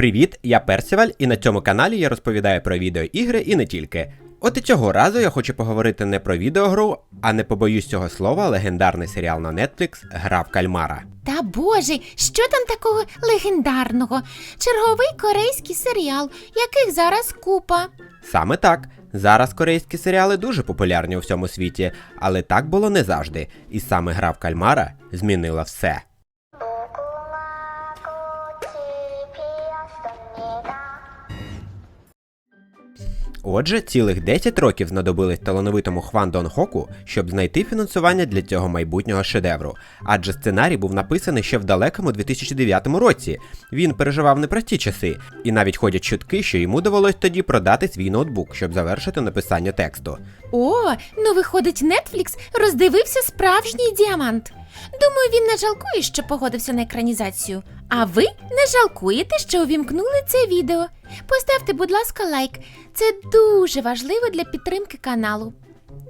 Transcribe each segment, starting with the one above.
Привіт, я Персіваль, і на цьому каналі я розповідаю про відеоігри і не тільки. От і цього разу я хочу поговорити не про відеогру, а не побоюсь цього слова, легендарний серіал на Netflix Гра в кальмара. Та боже, що там такого легендарного? Черговий корейський серіал, яких зараз купа. Саме так. Зараз корейські серіали дуже популярні у всьому світі, але так було не завжди. І саме гра в кальмара змінила все. Отже, цілих 10 років знадобились талановитому Хван Дон Хоку, щоб знайти фінансування для цього майбутнього шедевру. Адже сценарій був написаний ще в далекому 2009 році. Він переживав непрості часи, і навіть ходять чутки, що йому довелось тоді продати свій ноутбук, щоб завершити написання тексту. О, ну виходить, Netflix роздивився справжній діамант. Думаю, він не жалкує, що погодився на екранізацію. А ви не жалкуєте, що увімкнули це відео. Поставте, будь ласка, лайк. Це дуже важливо для підтримки каналу.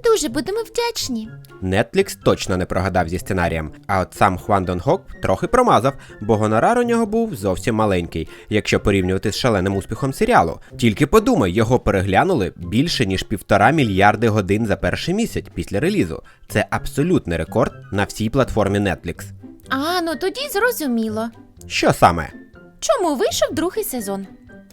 Дуже будемо вдячні. Netflix точно не прогадав зі сценарієм, а от сам Хван Дон Хок трохи промазав, бо гонорар у нього був зовсім маленький, якщо порівнювати з шаленим успіхом серіалу. Тільки подумай, його переглянули більше ніж півтора мільярди годин за перший місяць після релізу. Це абсолютний рекорд на всій платформі Netflix. А, ну тоді зрозуміло. Що саме? Чому вийшов другий сезон?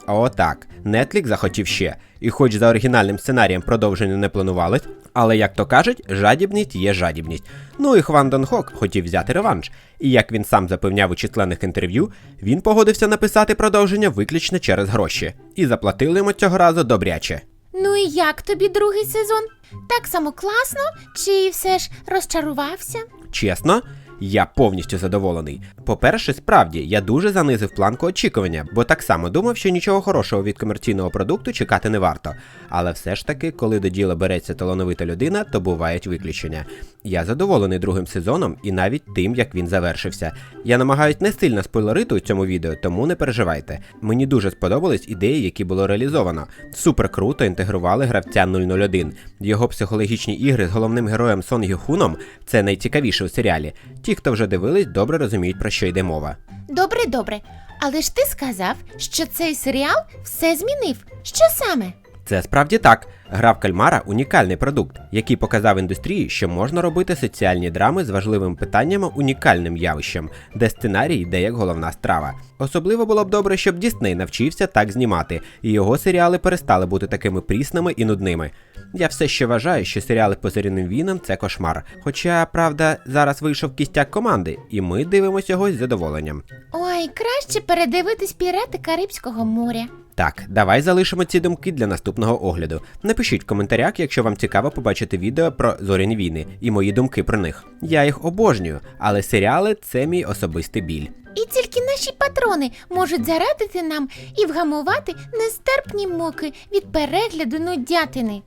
А Отак, Netflix захотів ще, і хоч за оригінальним сценарієм продовження не планувалось, але як то кажуть, жадібність є жадібність. Ну і Хван Дон Хок хотів взяти реванш. І як він сам запевняв у численних інтерв'ю, він погодився написати продовження виключно через гроші. І заплатили йому цього разу добряче. Ну і як тобі другий сезон? Так само класно, чи все ж розчарувався? Чесно, я повністю задоволений. По-перше, справді, я дуже занизив планку очікування, бо так само думав, що нічого хорошого від комерційного продукту чекати не варто. Але все ж таки, коли до діла береться талановита людина, то бувають виключення. Я задоволений другим сезоном і навіть тим, як він завершився. Я намагаюсь не сильно спойлерити у цьому відео, тому не переживайте. Мені дуже сподобались ідеї, які було реалізовано. Супер круто інтегрували гравця 001. Його психологічні ігри з головним героєм Сон Гюхуном – це найцікавіше у серіалі. Ті, хто вже дивились, добре розуміють, про що йде мова. Добре, добре. Але ж ти сказав, що цей серіал все змінив. Що саме? Це справді так. Гра в кальмара унікальний продукт, який показав індустрії, що можна робити соціальні драми з важливими питаннями унікальним явищем, де сценарій йде як головна страва. Особливо було б добре, щоб Дісней навчився так знімати, і його серіали перестали бути такими прісними і нудними. Я все ще вважаю, що серіали по зоряним війнам це кошмар. Хоча, правда, зараз вийшов кістяк команди, і ми дивимося його з задоволенням. Ой, краще передивитись пірати Карибського моря. Так, давай залишимо ці думки для наступного огляду. Напишіть в коментарях, якщо вам цікаво побачити відео про зоряні війни і мої думки про них. Я їх обожнюю, але серіали це мій особистий біль. І тільки наші патрони можуть зарадити нам і вгамувати нестерпні муки від перегляду нудятини.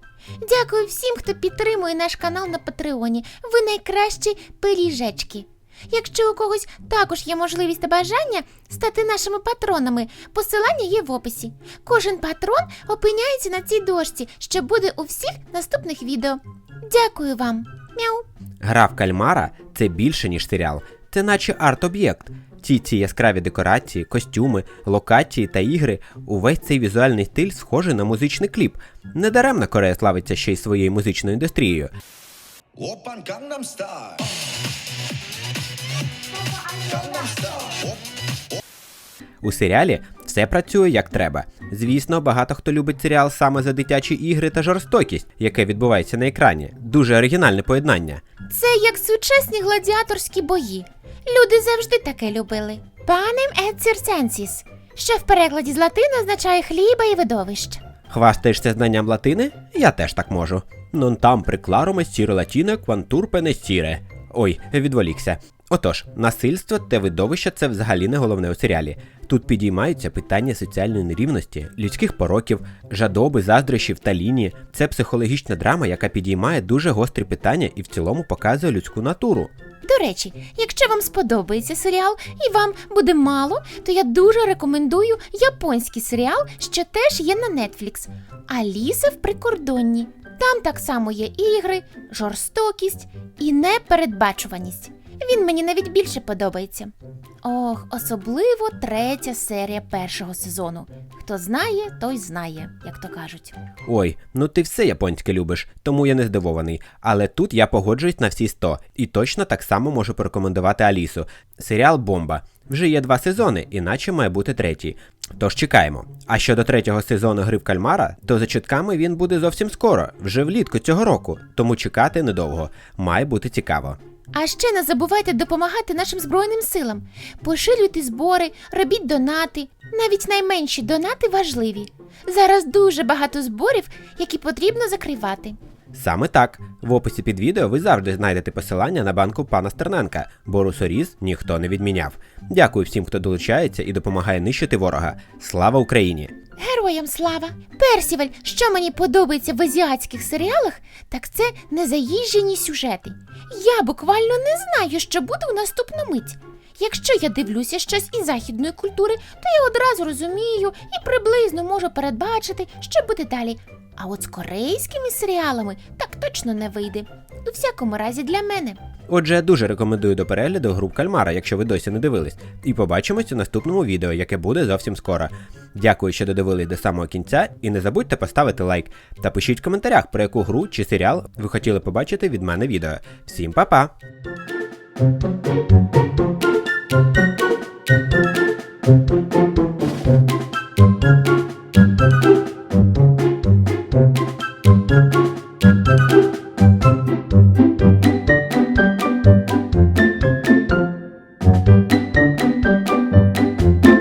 Дякую всім, хто підтримує наш канал на Патреоні. Ви найкращі пиріжечки. Якщо у когось також є можливість та бажання стати нашими патронами, посилання є в описі. Кожен патрон опиняється на цій дошці, що буде у всіх наступних відео. Дякую вам, мяу. Гра в кальмара це більше, ніж серіал, це наче арт-об'єкт. Ці ці яскраві декорації, костюми, локації та ігри, увесь цей візуальний стиль схожий на музичний кліп. Недаремно Корея славиться ще й своєю музичною індустрією. Опан Gangnam Style. У серіалі все працює як треба. Звісно, багато хто любить серіал саме за дитячі ігри та жорстокість, яке відбувається на екрані. Дуже оригінальне поєднання. Це як сучасні гладіаторські бої. Люди завжди таке любили. Панем et circensis, що в перекладі з латини означає хліба і видовищ. Хвастаєшся знанням латини? Я теж так можу. Non там прикларуме сіре латіне квантур пенесіре. Ой, відволікся. Отож, насильство та видовище це взагалі не головне у серіалі. Тут підіймаються питання соціальної нерівності, людських пороків, жадоби, заздрощів та лінії. Це психологічна драма, яка підіймає дуже гострі питання і в цілому показує людську натуру. До речі, якщо вам сподобається серіал і вам буде мало, то я дуже рекомендую японський серіал, що теж є на Netflix. Аліса в прикордонні. Там так само є ігри, жорстокість і непередбачуваність. Він мені навіть більше подобається. Ох, особливо третя серія першого сезону. Хто знає, той знає, як то кажуть. Ой, ну ти все японське любиш, тому я не здивований. Але тут я погоджуюсь на всі 100 і точно так само можу порекомендувати Алісу. Серіал Бомба. Вже є два сезони, іначе має бути третій. Тож чекаємо. А щодо третього сезону гри в кальмара, то за чутками він буде зовсім скоро, вже влітку цього року, тому чекати недовго. Має бути цікаво. А ще не забувайте допомагати нашим Збройним силам. Поширюйте збори, робіть донати. Навіть найменші донати важливі. Зараз дуже багато зборів, які потрібно закривати. Саме так. В описі під відео ви завжди знайдете посилання на банку пана Стерненка, бо русоріз ніхто не відміняв. Дякую всім, хто долучається і допомагає нищити ворога. Слава Україні! Героям слава! Персіваль, що мені подобається в азіатських серіалах, так це незаїжджені сюжети. Я буквально не знаю, що буде у наступну мить. Якщо я дивлюся щось із західної культури, то я одразу розумію і приблизно можу передбачити, що буде далі. А от з корейськими серіалами так точно не вийде. У всякому разі для мене. Отже, дуже рекомендую до перегляду груп кальмара, якщо ви досі не дивились. І побачимось у наступному відео, яке буде зовсім скоро. Дякую, що додивились до самого кінця, і не забудьте поставити лайк та пишіть в коментарях, про яку гру чи серіал ви хотіли побачити від мене відео. Всім па-па! Thank you.